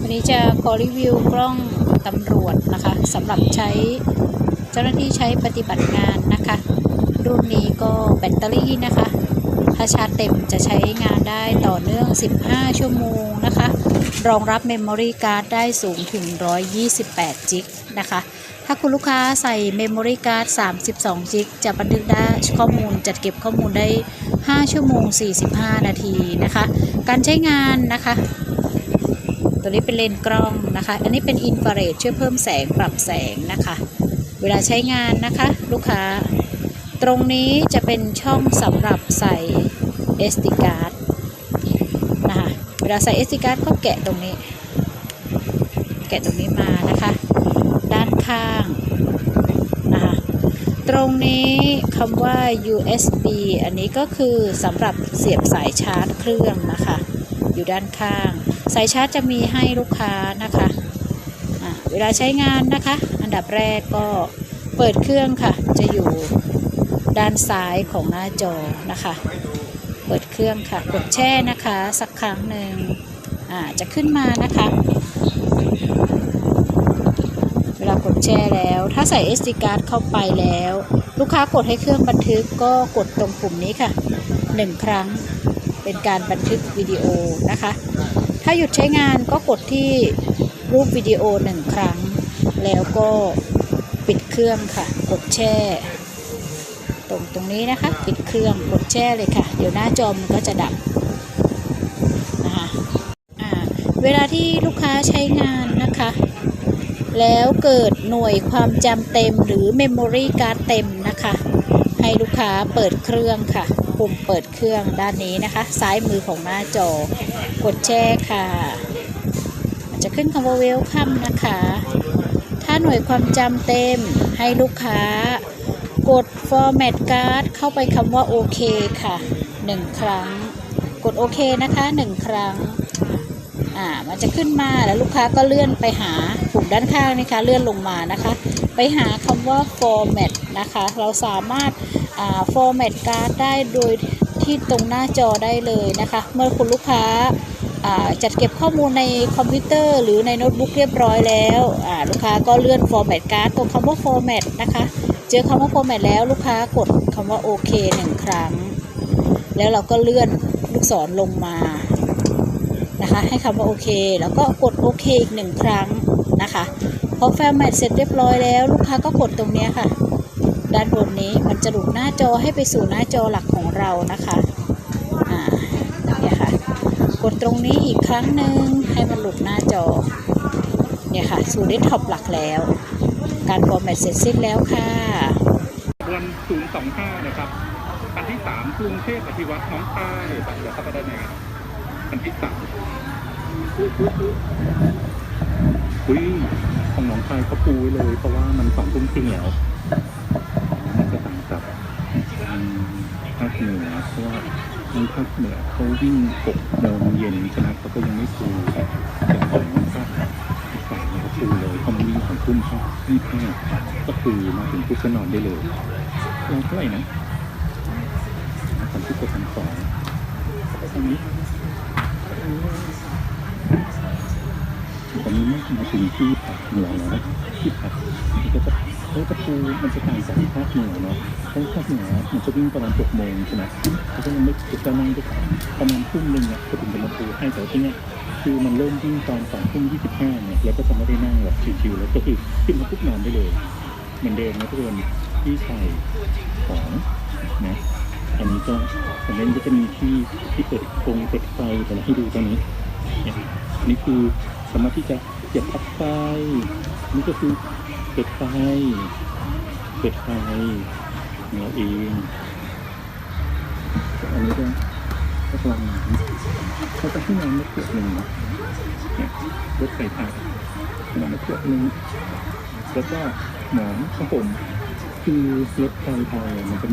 วันนี้จะขอรีวิวกล้องตำรวจนะคะสำหรับใช้เจ้าหน้าที่ใช้ปฏิบัติงานนะคะ รุ่นนี้ก็แบตเตอรี่นะคะ ถ้าชาร์จเต็มจะใช้งานได้ต่อเนื่อง 15 ชั่วโมงนะคะ รองรับเมมโมรี่การ์ดได้สูงถึง 128 จิกนะคะ ถ้าคุณลูกค้าใส่เมมโมรี่การ์ด 32 จิกจะบันทึกได้ข้อมูลจัดเก็บข้อมูลได้ 5 ชั่วโมง 45 นาทีนะคะ การใช้งานนะคะ ตัวนี้เป็นเลนส์กล้องนะคะ อันนี้เป็นอินฟราเรดช่วยเพิ่มแสงปรับแสงนะคะ เวลาใช้งานนะคะ ลูกค้า ตรงนี้จะเป็นช่องสำหรับใส่ SD card นะคะ เวลาใส่ SD card ก็แกะตรงนี้ แกะตรงนี้มานะคะ ด้านข้างนะคะตรงนี้คำว่า USB อันนี้ก็คือสำหรับเสียบสายชาร์จเครื่องนะคะ อยู่ด้านข้าง สายชาร์จจะมีให้ลูกค้านะคะะเวลาใช้งานนะคะ อันดับแรกก็เปิดเครื่องค่ะ จะอยู่ด้านซ้ายของหน้าจอนะคะ เปิดเครื่องค่ะ กดแช่นะคะ สักครั้งหนึ่งจะขึ้นมานะคะเวลากดแช่แล้ว ถ้าใส่ SD card เข้าไปแล้ว ลูกค้ากดให้เครื่องบันทึกก็กดตรงปุ่มนี้ค่ะหนึ่งครั้งเป็นการบันทึกวิดีโอนะคะ ถ้าหยุดใช้งานก็กดที่รูปวิดีโอหนึ่งครั้ง แล้วก็ปิดเครื่องค่ะ กดแช่ ตรงตรงนี้นะคะ ปิดเครื่องกดแช่เลยค่ะ เดี๋ยวหน้าจอมันก็จะดับนะคะเวลาที่ลูกค้าใช้งานนะคะ แล้วเกิดหน่วยความจำเต็มหรือเมมโมรี่การ์ดเต็มนะคะ ให้ลูกค้าเปิดเครื่องค่ะ ปุ่มเปิดเครื่องด้านนี้นะคะ ซ้ายมือของหน้าจอ กดแช่ค่ะ จะขึ้นคำว่า welcome นะคะ ถ้าหน่วยความจำเต็มให้ลูกค้า กด format card เข้าไปคำว่าโอเคค่ะ 1 ครั้ง กดโอเคนะคะ 1 ครั้งอ่ามันจะขึ้นมาแล้วลูกค้าก็เลื่อนไปหาปุ่มด้านข้างนะคะเลื่อนลงมานะคะ ไปหาคำว่า format นะคะ เราสามารถอ่า format card ได้โดย ที่ตรงหน้าจอได้เลยนะคะ เมื่อคุณลูกค้าจัดเก็บข้อมูลในคอมพิวเตอร์ หรือในโน้ตบุ๊กเรียบร้อยแล้วลูกค้าก็เลื่อน format card ตรงคำว่า format นะคะ เจอคำว่า format แล้วลูกค้ากดคำว่าโอเคหนึ่งครั้ง แล้วเราก็เลื่อนลูกศรลงมานะคะให้คำว่าโอเค แล้วก็กดโอเคอีกหนึ่งครั้งนะคะพอแฟร์แมทเสร็จเรียบร้อยแล้ว ลูกค้าก็กดตรงนี้ค่ะ ด้านบนนี้มันจะหลุดหน้าจอให้ไปสู่หน้าจอหลักของเรานะคะอ่าเนี่ยค่ะกดตรงนี้อีกครั้งหนึ่งให้มันหลุดหน้าจอเนี่ยค่ะสู่เดสก์ท็อปหลักแล้ว การฟอร์แมตเสร็จสิ้นแล้วค่ะวัน025นะครับคันที่ 3 กรุงเทพอภิวัตน้องใต้บัตรเดี๋ยวเข้าไปได้ไหนครับคันที่3อุ้ยอุ้ยอุ้ยอุ้ยของน้องชายเขาปูไว้เลย เพราะว่ามันสองทุ่มครึ่งแล้ว ทางภาคเหนือเขาวิ่ง6โมงเย็นใช่ไหมเขาก็ยังไม่ฟูอย่างของภาคอีสานเนี่ยเขาฟูเลยเขามาวิ่งของทุ่มเขายี่แค่ก็คือมาถึงปุ๊บก็นอนได้เลยลองเท่าไหร่นะสามสิบกว่าพันสองตรงนี้ ตอนนี้มาถึงที่ภาคเหนือแล้วนะที่ภาคมันก็จะเขาจะปูมันจะต่างจากภาคเหนือเนาะเพราะภาคเหนือมันจะวิ่งประมาณหกโมงใช่ไหมเขาก็ยังไม่จะนั่งได้ประมาณทุ่มหนึ่งเนี่ยจะถึงจะมาปูให้แต่ที่เนี้ยคือมันเริ่มวิ่งตอนสองทุ่มยี่สิบห้าเนี่ยแล้วก็จะไม่ได้นั่งแบบชิวๆแล้วก็คือขึ้นมาปุ๊บนอนได้เลยเหมือนเดิมนะทุกคนที่ใส่ของนะอันนี้ก็ผมเล่นก็จะมีที่ที่เปิดโครงเปิดไฟแต่ละให้ดูตรงนี้เนี่ยอันนี่คือ สามารถที่จะเสียบปลั๊กไฟนี่ก็คือเปิดไฟเปิดไฟเนี่ยเองอันนี้ก็ก็กำลังเขาจะให้น้ำมาขวดหนึ่งนะเนี่ยรถไฟฟ้าน้ำมาขวดหนึ่งแล้วก็หมอนผ้าห่มคือรถไฟไทยมันจะ